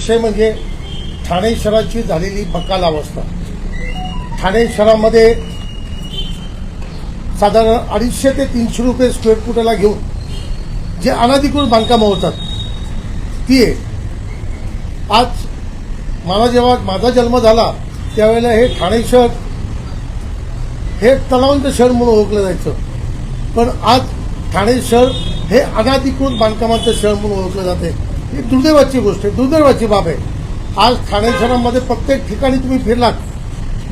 विषय म्हणजे ठाणे शहराची झालेली बकाल अवस्था. ठाणे शहरामध्ये साधारण अडीचशे ते तीनशे रुपये स्क्वेअर फुटाला घेऊन जे अनाधिकृत बांधकामं होतात ती आहे आज मला जेव्हा माझा जन्म झाला त्यावेळेला हे ठाणे शहर हे तलावंत शहर म्हणून ओळखलं जायचं. पण आज ठाणे शहर हे अनाधिकृत बांधकामाचं शहर म्हणून ओळखलं जाते. ही दुर्दैवाची गोष्ट आहे दुर्दैवाची बाब आहे. आज ठाणे शहरामध्ये प्रत्येक ठिकाणी तुम्ही फिरलात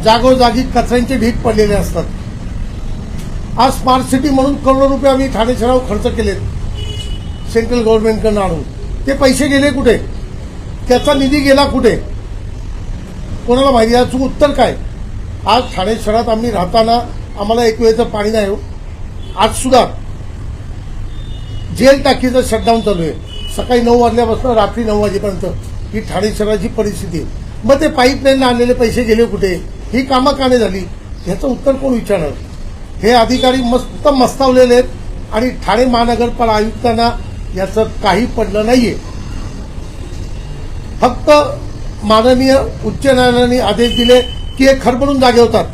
जागोजागी कचऱ्यांचे ढीक पडलेले असतात. आज स्मार्ट सिटी म्हणून करोडो रुपये आम्ही ठाणे शहरावर खर्च केलेत सेंट्रल गव्हर्नमेंटकडनं आणून. ते पैसे गेले कुठे? त्याचा निधी गेला कुठे? कोणाला माहिती? याचं उत्तर काय? आज ठाणे शहरात आम्ही राहताना आम्हाला एक वेळेचं पाणी नाही हो. आज सुद्धा जेल टाकीचं शटडाऊन चालू आहे. सकाळी नऊ वाजल्यापासून रात्री नऊ वाजेपर्यंत ही ठाणे शहराची परिस्थिती मग ते पाईपलाईनला आणलेले पैसे गेले कुठे? ही कामं का नाही झाली? ह्याचं उत्तर कोण विचारणार? हे अधिकारी मस्त मस्तावलेले आहेत आणि ठाणे महानगरपालिका आयुक्तांना याचं काही पडलं नाहीये. फक्त माननीय उच्च न्यायालयाने आदेश दिले की हे खरबडून जागे होतात.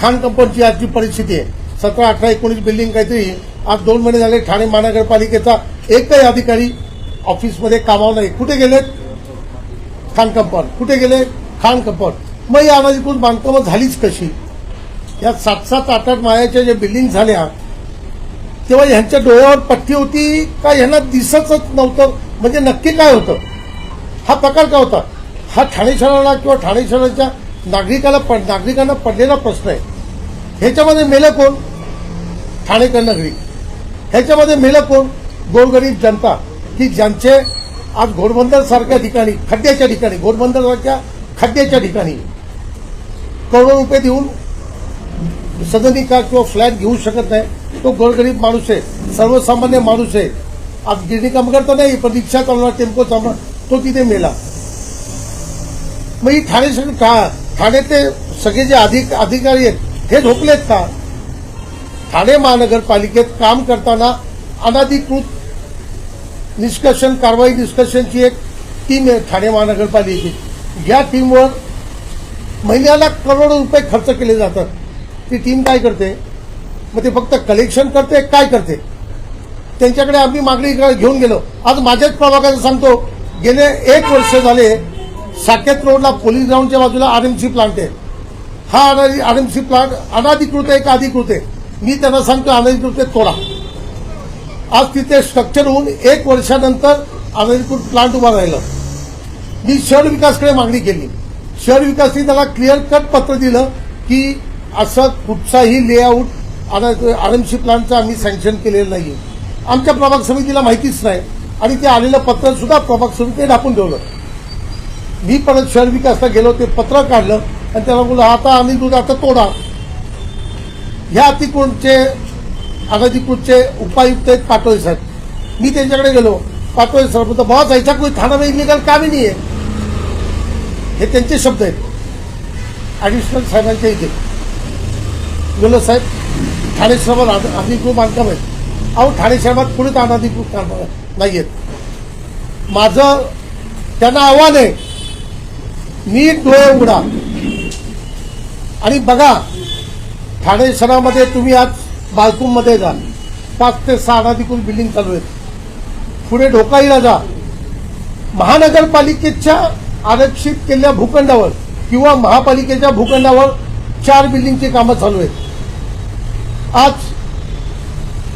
खान कंपनीची आजची परिस्थिती आहे. सतरा अठरा एकोणीस बिल्डिंग काहीतरी आज दोन महिने झाले ठाणे महानगरपालिकेचा एकही अधिकारी ऑफिसमध्ये कामावर नाही. कुठे गेलेत? खाण कंपन कुठे गेले? खाण कंपन मग या अनाधिकृत बांधकामं झालीच कशी? या सात सात आठ आठ मायाच्या ज्या बिल्डिंग झाल्या तेव्हा ह्यांच्या डोळ्यावर पट्टी होती का? ह्यांना दिसतच नव्हतं. म्हणजे नक्की काय होतं? हा प्रकार काय होता? हा ठाणे शहराला किंवा ठाणे शहराच्या नागरिकाला पड नागरिकांना पडलेला प्रश्न आहे. ह्याच्यामध्ये मेलं कोण? ठाणेकर नागरिक ह्याच्यामध्ये मेलं कोण? गोरगरीब जनता. की ज्यांचे आज घोडबंदर सारख्या ठिकाणी खड्ड्याच्या ठिकाणी घोडबंदर सारख्या खड्ड्याच्या ठिकाणी करोडो रुपये देऊन सदनिका किंवा फ्लॅट घेऊ शकत नाही. तो गोरगरीब माणूस आहे सर्वसामान्य माणूस आहे. आज गिरणी काम करता नाही पण रिक्षा चालवणार टेम्पो चालवणार तो तिथे मेला. मग ही ठाणे शहर का ठाण्यातले सगळे जे अधिक अधिकारी आहेत हे झोपलेत का? ठाणे महानगरपालिकेत काम करताना अनाधिकृत निष्कर्षण कारवाई निष्कर्षणची एक टीम आहे ठाणे महानगरपालिकेची. या टीमवर महिन्याला करोडो रुपये खर्च केले जातात. ती टीम काय करते? मग ते फक्त कलेक्शन करते काय करते? त्यांच्याकडे आम्ही मागणी घेऊन गेलो. आज माझ्याच प्रभागाचं सांगतो गेले एक वर्ष झाले साकेत रोडला पोलीस ग्राउंडच्या बाजूला आरएमसी प्लांट आहे. हा आरएमसी प्लांट अनाधिकृत आहे का अधिकृत आहे? मी त्यांना सांगतो अनाधिकृत आहे तोडा. आज तिथे स्ट्रक्चर होऊन एक वर्षानंतर अनाधिकृत प्लांट उभा राहिलं. मी शहर विकासकडे मागणी केली. शहर विकासने त्याला क्लिअर कट पत्र दिलं की असं कुठचाही लेआउट आरएमसी प्लांटचं आम्ही सँक्शन केलेलं नाही आमच्या प्रभाग समितीला माहितीच नाही. आणि ते आलेलं पत्र सुद्धा प्रभाग समितीने ढापून ठेवलं. मी परत शहर विकासला गेलो ते पत्र काढलं आणि त्याला बोललं आता आम्ही दूध आता तोडा. ह्या अतिकोणचे अनधिकृतचे उपायुक्त आहेत पाटोळे साहेब. मी त्यांच्याकडे गेलो. पाटोळे सर म्हणतो बॉस ऐसा कोई थाना में इलिगल काम ही नाही आहे हे त्यांचे शब्द आहेत. ॲडिशनल साहेबांच्या इथे. गेलो साहेब ठाणे शहरात अधिकृत बांधकाम आहेत. अहो ठाणे शहरात कुणीच अनधिकृत काम नाही आहेत माझं त्यांना आव्हान आहे नीट डोळे उघडा. आणि बघा ठाणे शहरामध्ये तुम्ही आज बालकूममध्ये जा. पाच ते सहा अधिकून बिल्डिंग चालू आहेत. पुढे ढोकाईला जा. महानगरपालिकेच्या आरक्षित केलेल्या भूखंडावर किंवा महापालिकेच्या भूखंडावर चार बिल्डिंगची कामं चालू आहेत. आज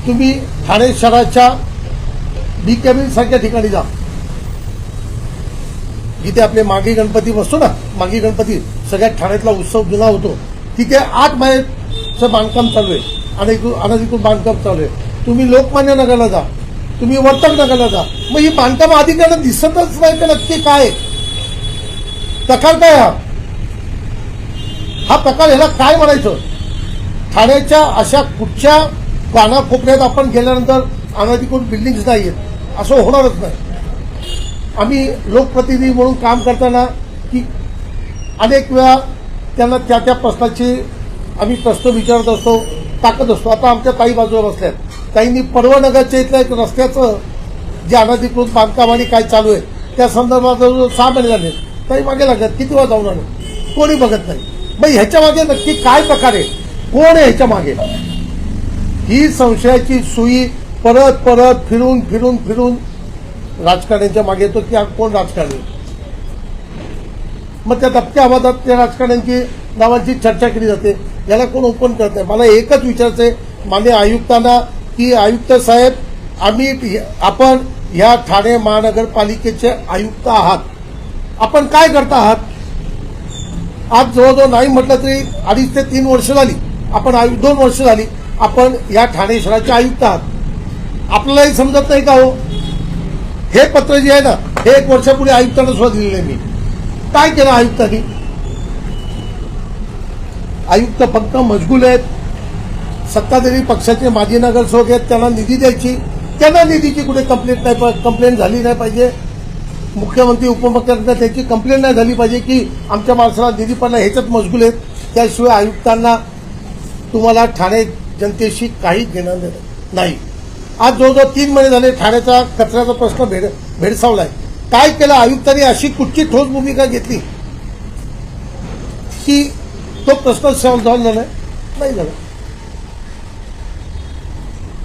तुम्ही ठाणे शहराच्या डी कॅबिन सारख्या ठिकाणी जा. जिथे आपले मागी गणपती बसतो ना मागी गणपती सगळ्यात ठाण्यातला उत्सव जुना होतो. तिथे आठ महिन्याचं बांधकाम चालू आहे. अनधिकृत अनधिकृत बांधकाम चालू आहे. तुम्ही लोकमान्य नगरला जा. तुम्ही वर्तक नगरला जा. मग ही बांधकाम अधिकाऱ्यांना दिसतच नाही तर नक्की काय? प्रकार काय हा? हा प्रकार ह्याला काय म्हणायचं? ठाण्याच्या अशा कुठच्या कानाकोपऱ्यात आपण गेल्यानंतर अनधिकृत बिल्डिंग्स नाही आहेत. असं होणारच नाही. आम्ही लोकप्रतिनिधी म्हणून काम करताना की अनेक वेळा त्यांना त्या त्या प्रश्नाची आम्ही प्रश्न विचारत असतो. टाकत असतो. आता आमच्या काही बाजूला बसल्यात काहींनी पर्वनगरच्या इथल्या एक रस्त्याचं जे अनाधिकृत बांधकाम आणि काय चालू आहे त्या संदर्भात सहा महिने झाले. ताई मागे लागत किती वेळा जाऊन आलो? कोणी बघत नाही. मग ह्याच्या मागे नक्की काय प्रकार आहे? कोण आहे ह्याच्या मागे? ही संशयाची सुई परत परत फिरून फिरून फिरून राजकारण्यांच्या मागे येतो की कोण राजकारणी? मग त्या दबक्या आवाजात त्या राजकारण्यांची नावांची चर्चा केली जाते. याला कोण ओपन करत नाही? मला एकच विचारायचं आहे माननीय आयुक्तांना की आयुक्त साहेब आम्ही आपण ह्या ठाणे महानगरपालिकेचे आयुक्त आहात. आपण काय करता आहात? आज जवळजवळ नाही म्हटलं तरी अडीच ते तीन वर्ष झाली. आपण आयु दोन वर्ष झाली आपण या ठाणे शहराचे आयुक्त आहात. आपल्यालाही समजत नाही का हो? हे पत्र जे आहे ना हे एक वर्षापूर्वी आयुक्तांना सुद्धा दिलेलं आहे मी. काय केलं आयुक्तांनी? आयुक्त फक्त मजगूल आहेत. सत्ताधारी पक्षाचे माजी नगरसेवक आहेत त्यांना निधी द्यायची. त्यांना निधीची कुठे कंप्लेंट नाही कंप्लेंट झाली नाही पाहिजे. मुख्यमंत्री उपमुख्यमंत्री त्याची कंप्लेंट नाही झाली पाहिजे की आमच्या माणसाला निधी पडला ह्याच्यात मजगूल आहेत. त्याशिवाय आयुक्तांना तुम्हाला ठाणे जनतेशी काही घेणं देणं नाही. आज जवळजवळ तीन महिने झाले ठाण्याचा कचऱ्याचा प्रश्न भेड भेडसावला आहे काय केलं? आयुक्तांनी अशी कुठची ठोस भूमिका घेतली? की तो प्रश्न सॉल्व्ह झाला. नाही नाही झाला.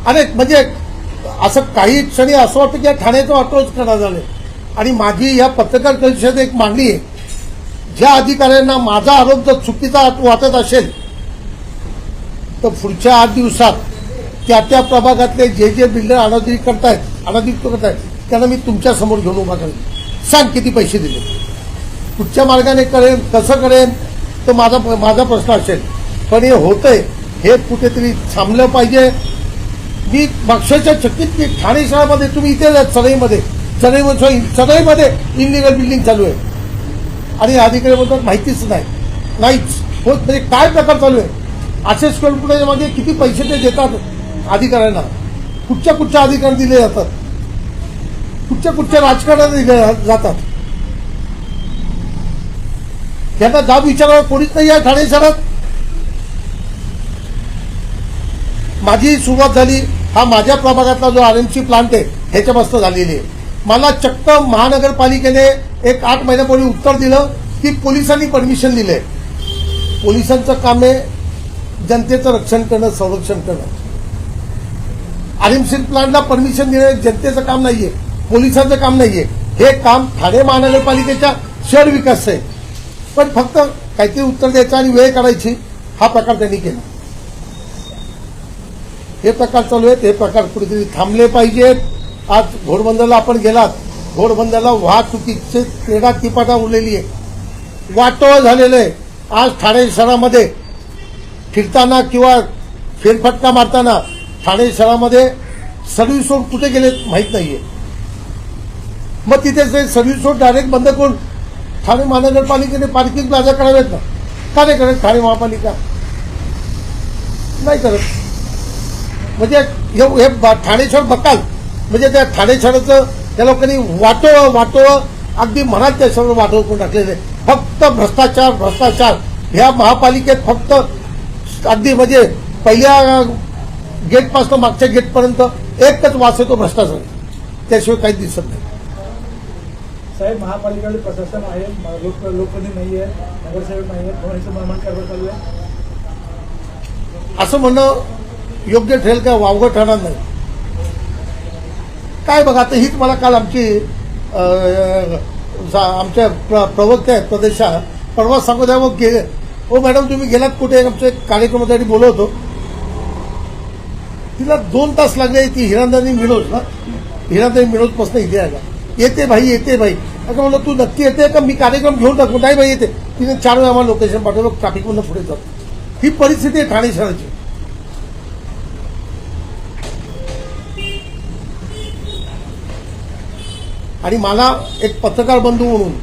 अनेक म्हणजे असं काही क्षणी असं वाटतं की या ठाण्याचं अटोच करण्यात झालं आणि माझी या पत्रकार परिषदेत एक मागणी आहे. ज्या अधिकाऱ्यांना माझा आरोप जर चुकीचा वाटत असेल तर पुढच्या आठ दिवसात त्या त्या प्रभागातले जे जे बिल्डर अनाधिक करतायत अनाधिक करतायत त्यांना मी तुमच्यासमोर घेऊन उभा करेन. सांग किती पैसे दिले. कुठच्या मार्गाने करेन कसं करेन तर माझा माझा प्रश्न असेल. पण हे होतंय हे कुठेतरी थांबलं पाहिजे. मी मागच्या चक्कीत मी ठाणे शहरामध्ये तुम्ही इथे जा सदईमध्ये सदईमध्ये सदईमध्ये इनलिगल बिल्डिंग चालू आहे. आणि अधिकारी बोलतात माहितीच नाही. नाहीच. होत म्हणजे काय प्रकार चालू आहे? असे स्क्वेअर फुटेजमध्ये किती पैसे ते देतात अधिकाऱ्यांना? कुठच्या कुठच्या अधिकारी दिले जातात? कुठच्या कुठच्या राजकारणाने दिले जातात? यांना जाब विचारावा कोणीच नाही आहे ठाणे शहरात. माझी सुरुवात झाली हा माझ्या प्रभागातला जो आर एम सी प्लांट आहे ह्याच्यापासून झालेली आहे. मला चक्क महानगरपालिकेने एक आठ महिन्यापूर्वी उत्तर दिलं की पोलिसांनी परमिशन दिले पोलिसांचं काम आहे जनतेचं रक्षण करणं संरक्षण करणं. आरएमसी प्लांटला परमिशन देणं जनतेचं काम नाहीये पोलिसांचं काम नाहीये. हे काम ठाणे महानगरपालिकेच्या शहर विकास आहे. पण फक्त काहीतरी उत्तर द्यायचं आणि वेळ काढायची हा प्रकार त्यांनी केला. हे प्रकार चालू आहेत हे प्रकार कुठेतरी थांबले पाहिजेत. आज घोडबंदरला आपण गेलात. घोडबंदरला वाहतुकीचे क्रीडा तिपाटा उरलेली आहे वाटोळ झालेलं आहे. आज ठाणे शहरामध्ये फिरताना किंवा फेरफटका मारताना ठाणे शहरामध्ये सर्व्हिस रोड कुठे गेले माहीत नाहीये. मग तिथे सर्व्हिस रोड डायरेक्ट बंद करून ठाणे महानगरपालिकेने पार्किंग प्लाझा करावेत ना. का नाही करत? ठाणे महापालिका. नाही करत. म्हणजे हे हे ठाणेश्वर बकाल. म्हणजे त्या ठाणेश्वराचं त्या लोकांनी वाटोळं वाटोळं अगदी मनात त्या शहर वाटोळ करून टाकलेलं आहे. फक्त भ्रष्टाचार भ्रष्टाचार. ह्या महापालिकेत फक्त अगदी म्हणजे पहिल्या गेटपासून मागच्या गेटपर्यंत एकच वास येतो भ्रष्टाचार. त्याशिवाय काहीच दिसत नाही. साहेब महापालिकेकडे प्रशासन आहे लोक लोकप्रतिनिधी नाही आहे नगरसेवक नाही आहे कोणाचं मनमान कारभार चालू आहे? असं म्हणणं योग्य ठरेल का? वावगं ठरणार नाही. काय बघा आता हीच मला काल आमची आमच्या प्र- प्रवक्ते आहेत प्रदेशा परवा सांगू द्या मग गेले हो मॅडम तुम्ही गेलात कुठे? आमच्या कार्यक्रमासाठी बोलवतो तिला दोन तास लागले ती हिरांदानी मिळोज ना? हिरांदानी मिळोजपासून इथे आला येते भाई येते भाई. असं म्हणलं तू नक्की येते का? मी कार्यक्रम घेऊन टाकू. नाही भाई येते. तिने चार वेळा आम्हाला लोकेशन पाठवलं ट्रॅफिकमधून पुढे जातो ही परिस्थिती आहे ठाणे शहराची. आणि मला एक पत्रकार बंधू म्हणून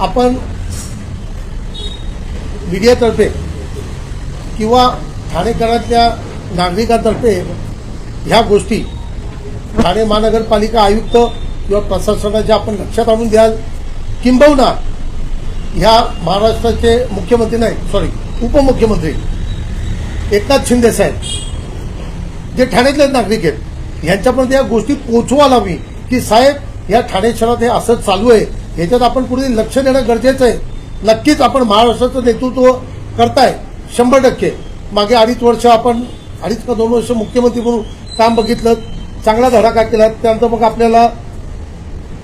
आपण मीडियातर्फे किंवा ठाणेकरातल्या नागरिकांतर्फे ह्या गोष्टी ठाणे महानगरपालिका आयुक्त किंवा प्रशासनाच्या आपण लक्षात आणून द्याल किंबहुना ह्या महाराष्ट्राचे मुख्यमंत्री नाही सॉरी उपमुख्यमंत्री एकनाथ शिंदे साहेब जे ठाण्यातले नागरिक आहेत यांच्यापर्यंत या गोष्टी पोचवा लावी की साहेब या ठाणे शहरात हे असं चालू आहे ह्याच्यात आपण पुढे लक्ष देणं गरजेचं आहे. नक्कीच आपण महाराष्ट्राचं नेतृत्व करताय शंभर टक्के. मागे अडीच वर्ष आपण अडीच का दोन वर्ष मुख्यमंत्री म्हणून काम बघितलं चांगला धडाका केला त्यानंतर मग आपल्याला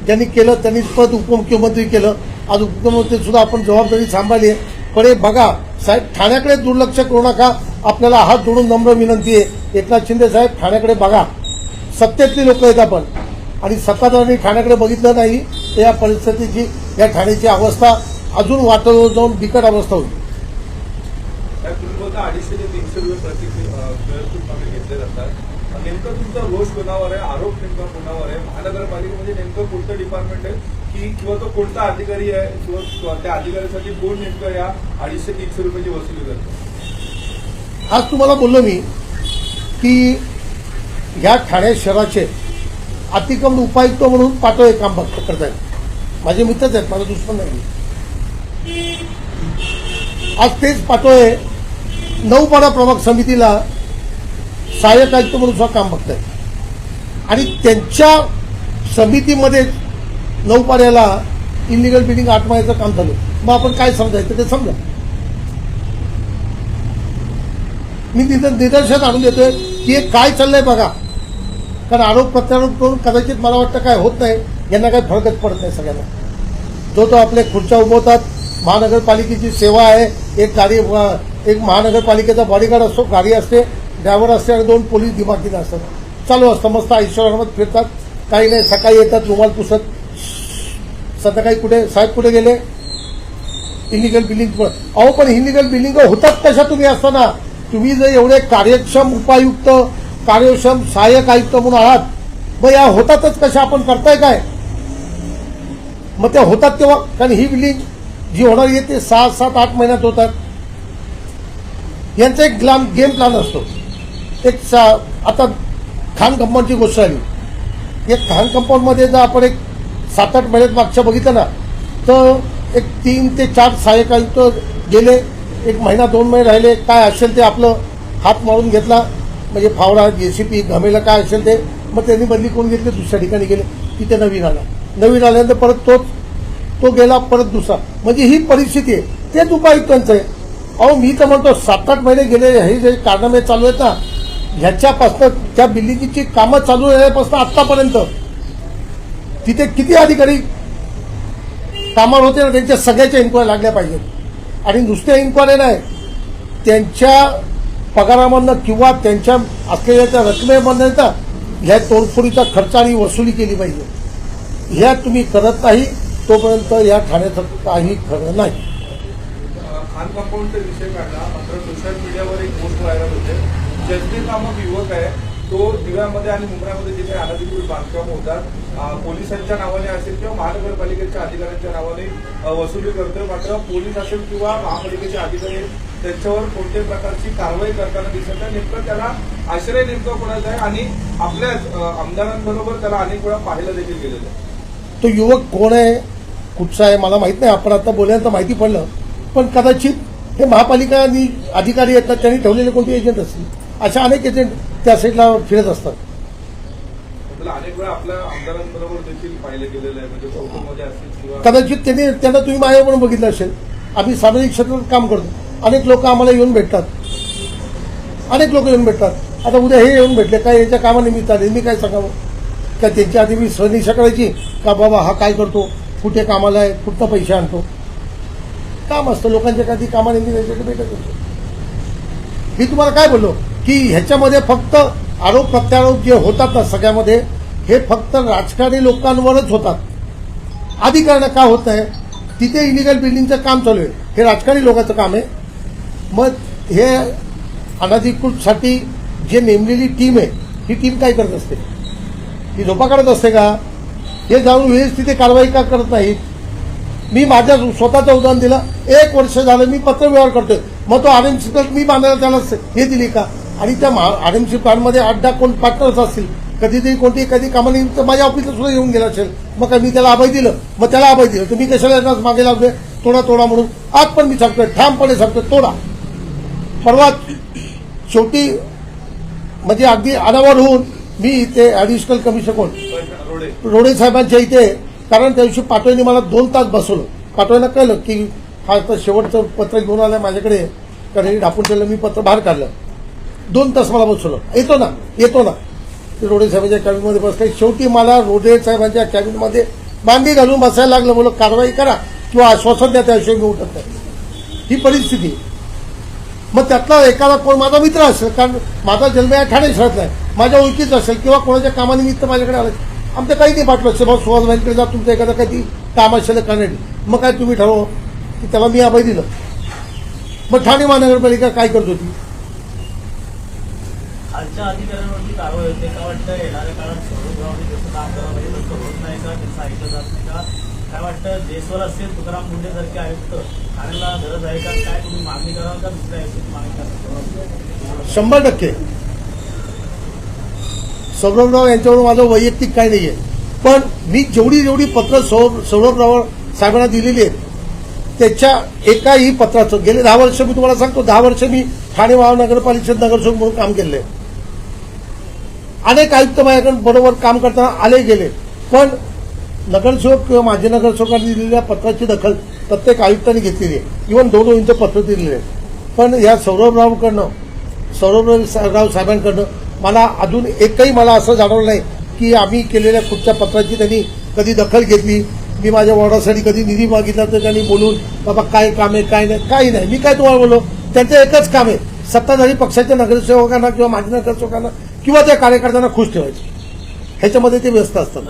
ज्यांनी केलं त्यांनी पद उपमुख्यमंत्री केलं. आज उपमुख्यमंत्री सुद्धा आपण जबाबदारी सांभाळली आहे. पण हे बघा साहेब ठाण्याकडे दुर्लक्ष करू नका. आपल्याला हात जोडून नम्र विनंती आहे. एकनाथ शिंदे साहेब ठाण्याकडे बघा. सत्तेतली लोक आहेत आपण. आणि सत्ताधाऱ्यांनी ठाण्याकडे बघितलं नाही तर या परिस्थितीची या ठाण्याची अवस्था अजून वाटत जाऊन बिकट अवस्था होईल. अडीचशे ते तीनशे रुपये प्रति घेतले जातात. नेमकं तुमचा रोष कोणावर आहे? आरोप नेमका कोणावर आहे? महानगरपालिकेमध्ये नेमकं कोणतं डिपार्टमेंट आहे? की किंवा तो कोणता अधिकारी आहे? किंवा त्या अधिकाऱ्यासाठी कोण नेमकं या अडीचशे तीनशे रुपयाची वसुली करतो? आज तुम्हाला बोललो मी की ह्या ठाणे शहराचे अतिक्रमण उपायुक्त म्हणून पाटोळे काम बघ- करतायत. माझे मित्रच आहेत माझा दुश्मन नाही. आज तेच पाटोळे नौपाडा प्रभाग समितीला सहाय्यक आयुक्त म्हणून सुद्धा काम बघतायत. आणि त्यांच्या समितीमध्ये नौपाड्याला इलिगल बिल्डिंग आटमायचं काम झालं. मग आपण काय समजायचं ते समजा. मी तिथं निदर्शन आणून देतोय की हे काय चाललंय बघा. कारण आरोप प्रत्यारोप करून कदाचित मला वाटतं काय होत नाही यांना काही फरकच पडत नाही सगळ्यांना. जो तो आपल्या खुर्च्या उभवतात महानगरपालिकेची सेवा आहे एक गाडी एक महानगरपालिकेचा बॉडीगार्ड असतो गाडी असते ड्रायव्हर असते आणि दोन पोलीस दिमागीने असतात. चालू असतं. मस्त ऐश्वर्यामध्ये फिरतात. काही नाही. सकाळी येतात रुमाल पुसत. संध्याकाळी कुठे? साहेब कुठे गेले? इलिगल बिलिंग अहो पण इलिगल बिलिंग होतात कशा तुम्ही असताना तुम्ही जर एवढे कार्यक्षम उपायुक्त कार्यक्षम सहाय्यक आयुक्त म्हणून आहात मग या होतातच कशा? आपण करताय काय? मग त्या होतात तेव्हा कारण ही बिलिंग जी होणार आहे ते सहा सात आठ महिन्यात होतात. यांचा एक ग्लाम गेम प्लॅन असतो. एक सा आता खान कंपाऊंडची गोष्ट आली एक खान कंपाऊंडमध्ये जर आपण एक सात आठ महिन्यात मागच्या बघितलं ना तर एक तीन ते चार सहाय्यक आयुक्त गेले एक महिना दोन महिने राहिले काय असेल ते आपलं हात मारून घेतला. म्हणजे फावडा जे सी पी घमेला काय असेल ते मग त्यांनी बदली करून घेतली दुसऱ्या ठिकाणी गेले तिथे नवीन आला. नवीन आल्यानंतर परत तोच तो गेला परत दुसरा. म्हणजे ही परिस्थिती आहे. तेच उपायुक्तांचं आहे. अहो मी तर म्हणतो सात आठ महिने गेले हे जे कारनामे चालू आहेत ना ह्याच्यापासून त्या बिल्डिंगची कामं चालू झाल्यापासून आतापर्यंत तिथे किती अधिकारी कामावर होते ना त्यांच्या सगळ्याच्या इन्क्वायरी लागल्या पाहिजेत. आणि नुसत्या इन्क्वायरी नाही त्यांच्या पगारामधनं किंवा त्यांच्या असलेल्या त्या रकमेमधनं तर ह्या तोडफोडीचा खर्च आणि वसुली केली पाहिजे. ह्या तुम्ही करत नाही तोपर्यंत या ठाण्याचं काही खरं नाही. खान कंपाऊंडचा विषय काढला. मात्र सोशल मीडियावर एक पोस्ट व्हायरल होते. जजबीर नामक युवक आहे तो दिव्यामध्ये आणि मुंबईमध्ये जे काही अनधिकृत बांधकाम होतात पोलिसांच्या नावाने असेल किंवा महानगरपालिकेच्या अधिकाऱ्यांच्या नावाने वसुली करतोय मात्र पोलीस असेल किंवा महापालिकेचे अधिकारी त्यांच्यावर कोणत्याही प्रकारची कारवाई करताना दिसत नाही. नेमकं त्याला आश्रय नेमकं कोणाचा आहे आणि आपल्याच आमदारांबरोबर त्याला अनेक वेळा पाहायला देखील गेलेलं आहे. तो युवक कोण आहे कुठचा आहे मला माहीत नाही. आपण आता बोलल्यानंतर माहिती पडलं. पण कदाचित हे महापालिका आणि अधिकारी आहेत त्यांनी ठेवलेले कोणते एजंट असतील? अशा अनेक एजंट त्या साईडला फिरत असतात. म्हणजे कदाचित त्यांनी त्यांना तुम्ही माझ्या म्हणून बघितलं असेल. आम्ही सार्वजनिक क्षेत्रात काम करतो. अनेक लोक आम्हाला येऊन भेटतात. अनेक लोक येऊन भेटतात. आता उद्या हे येऊन भेटले काय याच्या कामानिमित्त आले मी काय सांगावं? का त्यांच्या आधी मी सहनिशा करायची? का बाबा हा काय करतो? कुठे कामाला आहे? कुठं पैसे आणतो? काम असतं. लोकांच्या कधी कामानिमित्त भेटत असतो मी तुम्हाला काय बोललो? की ह्याच्यामध्ये फक्त आरोप प्रत्यारोप जे होतात ना सगळ्यामध्ये हे फक्त राजकारणी लोकांवरच होतात. आधी कारण का होत आहे तिथे इलिगल बिल्डिंगचं काम चालू आहे. हे राजकारणी लोकांचं काम आहे. मग हे अनधिकृतसाठी जे नेमलेली टीम आहे ही टीम काय करत असते? ती झोपा काढत असते का? हे जाऊन वेळेस तिथे कारवाई का करत नाहीत? मी माझ्या स्वतःचं उदाहरण दिलं. एक वर्ष झालं मी पत्रव्यवहार करतोय. मग तो आर एम मी बांधायला त्याला हे दिली का? आणि त्या आर एम सी प्लॅनमध्ये अड्डा कोण पार्टनर्स असतील कधीतरी कोणती कधी कामानिमित्त माझ्या ऑफिसला सुद्धा येऊन गेला असेल. मग काय मी त्याला अभय दिलं? मग त्याला अभय दिलं. तुम्ही कशाला मागे लागले तोडा तोडा म्हणून. आज पण मी सांगतोय ठामपणे सांगतोय तोडा. परवा शेवटी म्हणजे अगदी अनावर होऊन मी इथे ॲडिशनल कमिशनर कोण? रोडे साहेबांच्या इथे कारण त्या दिवशी पाटोळीने मला दोन तास बसवलं. पाटोळीला कळलं की हा तर शेवटचं पत्र घेऊन आलं माझ्याकडे. कारण हे ढापून ठेवलं मी पत्र बाहेर काढलं. दोन तास मला बसवलं येतो ना येतो ना. ते रोडे साहेबांच्या कॅबिनमध्ये बसले शेवटी मला रोडे साहेबांच्या कॅबिनमध्ये बांधी घालून बसायला लागलं. बोल कारवाई करा. किंवा आश्वासन द्या त्याविषयी मी उठत नाही. ही परिस्थिती. मग त्यातला एखादा कोण माझा मित्र असेल कारण माझा जन्म या ठाणे शहरातला नाही माझ्या ओळखीच असेल किंवा कोणाच्या कामानिमित्त माझ्याकडे आलं आमचं काही नाही पाठवलं शोभा सुहास भाईकडे जा तुमचं एखादा काही काम असेल करण्यासाठी मग काय तुम्ही ठरव. की त्याला मी अभय दिलं. मग ठाणे महानगरपालिका काय करत होती? आजच्या अधिकाऱ्यांवरती कारवाई होते का वाटतं येणाऱ्या काळात सौरभ जसं काम करावं पाहिजे तसं होत नाही का? त्यांचं ऐकलं जात नाही का? काय वाटतं? देशवर असतील तुकाराम मुंडे सारखे आयुक्त ठाण्याला गरज आहे का? काय तुम्ही मागणी कराल का? दुसऱ्या आयुक्ताची मागणी करा. शंभर टक्के. सौरभराव यांच्यावर माझं वैयक्तिक काही नाहीये. पण मी जेवढी जेवढी पत्र सौ- सौरभराव साहेबांना दिलेली आहेत त्याच्या एकाही पत्राचं गेले दहा वर्ष मी तुम्हाला सांगतो दहा वर्ष मी ठाणे महानगरपालिकेत नगरसेवक म्हणून काम केलं आहे. अनेक आयुक्त माझ्याकडे बरोबर काम करताना आले गेले. पण नगरसेवक किंवा माजी नगरसेवकांनी दिलेल्या पत्राची दखल प्रत्येक आयुक्तांनी घेतलेली आहे. इव्हन दोन दोनचं पत्र दिलेले आहे पण या सौरभरावकडनं सौरभराव साहेबांकडनं मला अजून एकही मला असं जाणवलं नाही की आम्ही केलेल्या कुठच्या पत्राची त्यांनी कधी दखल घेतली. मी माझ्या वॉर्डासाठी कधी निधी मागितला तर त्यांनी बोलून बाबा काय काम आहे काय नाही? काही नाही. मी काय तुम्हाला बोललो? त्यांचं एकच काम आहे. सत्ताधारी पक्षाच्या नगरसेवकांना किंवा माजी नगरसेवकांना किंवा त्या कार्यकर्त्यांना खुश ठेवायचं. ह्याच्यामध्ये ते व्यस्त असतात.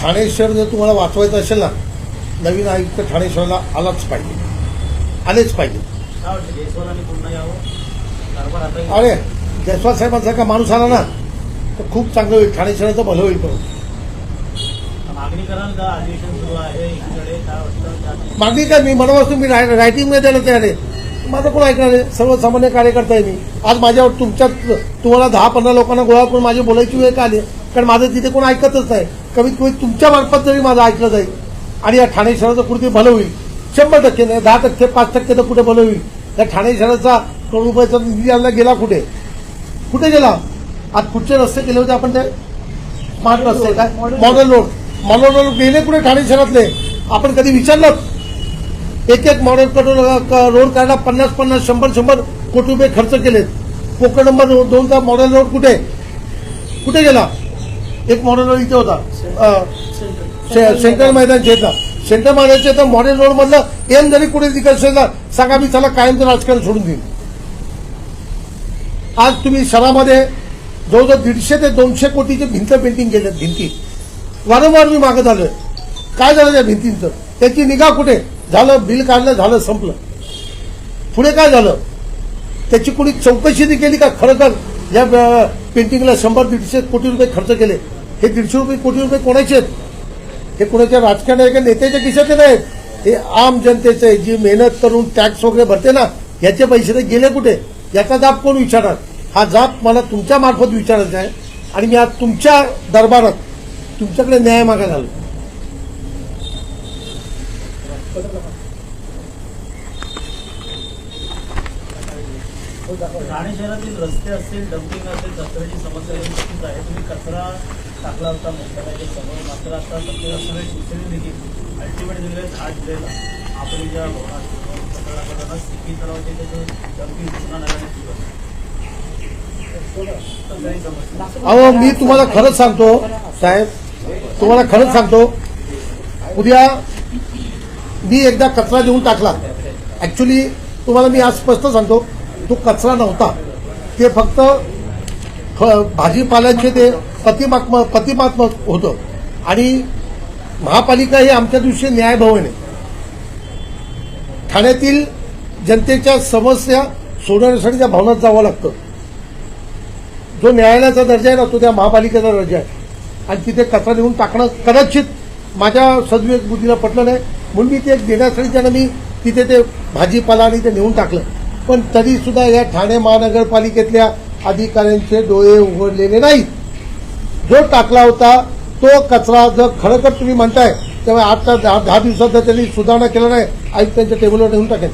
ठाणे शहर जर तुम्हाला वाचवायचं असेल ना नवीन आयुक्त ठाणे शहराला आलाच पाहिजे. आलेच पाहिजे. अरे जयस्वाल साहेबांसारखा माणूस आला ना तर खूप चांगलं होईल. ठाणे शहराचं भलं होईल पण. मागणी काय? मी मनापासून मी राय- रायटिंगमध्ये द्यायला तयार आहे. माझं कोण ऐकणार आहे? सर्वसामान्य कार्यकर्ता आहे मी. आज माझ्यावर तुमच्या तुम्हाला दहा पंधरा लोकांना गोळा करून माझी बोलायची वेळ का आली? कारण माझं तिथे कोण ऐकतच नाही. कमीत कमी तुमच्या मार्फत जरी माझं ऐकलं जाईल आणि या ठाणे शहराचं कुठे भलं होईल. शंभर टक्के नाही दहा टक्के पाच टक्के तर कुठे भलं होईल. या ठाणे शहराचा करोड रुपयाचा निधी आणला गेला कुठे? कुठे गेला? आज कुठचे रस्ते केले होते आपण ते? स्मार्ट रस्ते काय? Model road. मॉडल रोड गेले कुठे ठाणे शहरातले? आपण कधी विचारलं एक एक मॉडेल करून रोड करायला पन्नास पन्नास शंभर शंभर कोटी रुपये खर्च केलेत. कोकण नंबर दोनचा मॉडेल रोड कुठे? कुठे गेला? एक मॉडेल रोड इथे होता. सेंट्रल मैदान शेतला सेंट्रल मैदानचे तर मॉडेल रोड मधलं एम जरी कुठे तिकडे सांगा मी त्याला कायमचं राजकारण सोडून देईन. आज तुम्ही शहरामध्ये जवळजवळ दीडशे ते दोनशे कोटीचे भिंत पेंटिंग केलेत भिंती. वारंवार मी मागत आलोय काय झालं त्या भिंतींचं? त्याची निगा कुठे? झालं बिल काढलं झालं संपलं. पुढे काय झालं? त्याची कोणी चौकशी केली का? खरं तर या पेंटिंगला शंभर दीडशे कोटी रुपये खर्च केले. हे दीडशे रुपये कोटी रुपये कोणाचे आहेत? हे कोणाच्या राजकारण आहे नेत्याच्या खिशाचे नाहीत. हे आम जनतेचे आहे. जी मेहनत करून टॅक्स वगैरे भरते ना याचे पैसे ते गेले कुठे? याचा जाप कोण विचारणार? हा जाप मला तुमच्या मार्फत विचारायचा आहे. आणि मी आज तुमच्या दरबारात तुमच्याकडे न्याय मागायला आलो. ठाणे शहरातील रस्ते असतील डम्पिंग असेल कचऱ्याची समस्या आहे. तुम्ही कचरा टाकला होता मुंबईच्या समोर मात्र आता सत्तेला सगळे शिवसेने देखील. अल्टिमेट दिले आठ जुलैला आपण ज्या भवनात कचरा करताना सिकी तलावाचे त्याचं डम्पिंग पुन्हा नव्याने सुरू आहे. अहो मी तुम्हाला खरंच सांगतो साहेब तुम्हाला खरंच सांगतो उद्या मी एकदा कचरा देऊन टाकला. ऍक्च्युली तुम्हाला मी आज स्पष्ट सांगतो तो कचरा नव्हता. ते फक्त फ- भाजीपाल्याचे ते प्रतिमात्मक प्रतिमात्मक होतं. आणि महापालिका ही आमच्या दिवशी न्यायभवन आहे. ठाण्यातील जनतेच्या समस्या सोडवण्यासाठी त्या भवनात जावं लागतं. जो न्यायालयाचा दर्जा आहे ना तो त्या महापालिकेचा दर्जा आहे. आणि तिथे कचरा नेऊन टाकणं कदाचित माझ्या सदविवेक बुद्धीला पटलं नाही. म्हणून मी ते देण्यासाठी त्यानं मी तिथे ते भाजीपाला आणि ते नेऊन टाकलं. पण तरीसुद्धा या ठाणे महानगरपालिकेतल्या अधिकाऱ्यांचे डोळे उघडलेले नाहीत. जो टाकला होता तो कचरा जर खरोखर तुम्ही म्हणताय तेव्हा आता दहा दहा दिवसात जर त्यांनी सुधारणा केला नाही आयुक्तांच्या टेबलवर नेऊन टाकेल.